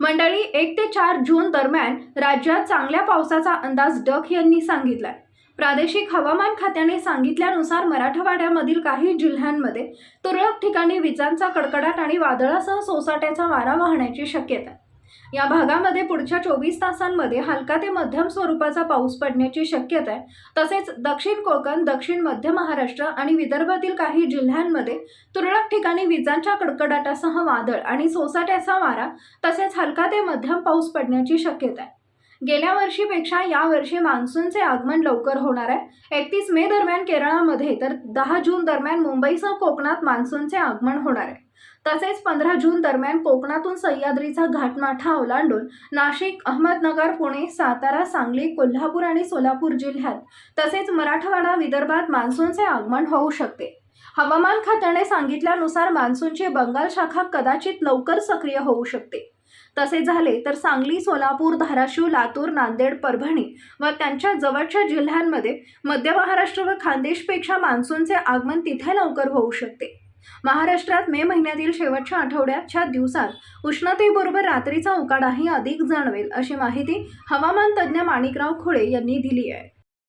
मंडळी एक ते चार जून दरम्यान राज्यात चांगल्या पावसाचा अंदाज डक यांनी सांगितलाय. प्रादेशिक हवामान खात्याने सांगितल्यानुसार मराठवाड्यामधील काही जिल्ह्यांमध्ये तुरळक ठिकाणी विजांचा कडकडाट आणि वादळासह सोसाट्याचा वारा वाहण्याची शक्यता आहे. या भागामध्ये पुढच्या चोवीस तासांमध्ये हलका ते मध्यम स्वरूपाचा पाऊस पडण्याची शक्यता आहे. तसेच दक्षिण कोकण दक्षिण मध्य महाराष्ट्र आणि विदर्भातील काही जिल्ह्यांमध्ये तुरळक ठिकाणी विजांच्या कडकडाटासह वादळ आणि सोसाट्याचा वारा तसेच हलका ते मध्यम पाऊस पडण्याची शक्यता आहे. गेल्या वर्षीपेक्षा यावर्षी मान्सूनचे आगमन लवकर होणार आहे. एकतीस मे दरम्यान केरळामध्ये तर दहा जून दरम्यान मुंबईसह कोकणात मान्सूनचे आगमन होणार आहे. तसेच पंधरा जून दरम्यान कोकणातून सह्याद्रीचा घाटमाठा ओलांडून नाशिक अहमदनगर पुणे सातारा सांगली कोल्हापूर आणि सोलापूर जिल्ह्यात तसेच मराठवाडा विदर्भात मान्सूनचे आगमन होऊ शकते. हवामान खात्याने सांगितल्यानुसार मान्सूनची बंगाल शाखा कदाचित लवकर सक्रिय होऊ शकते. तसे झाले तर सांगली सोलापूर धाराशिव लातूर नांदेड परभणी व त्यांच्या जवळच्या जिल्ह्यांमध्ये मध्य महाराष्ट्र व खानदेशपेक्षा मान्सूनचे आगमन तिथे लवकर होऊ शकते. महाराष्ट्रात मे महिन्यातील शेवटच्या आठवड्याच्या दिवसात उष्णतेबरोबर रात्रीचा उकाडाही अधिक जाणवेल अशी माहिती हवामान तज्ज्ञ माणिकराव खुळे यांनी दिली आहे.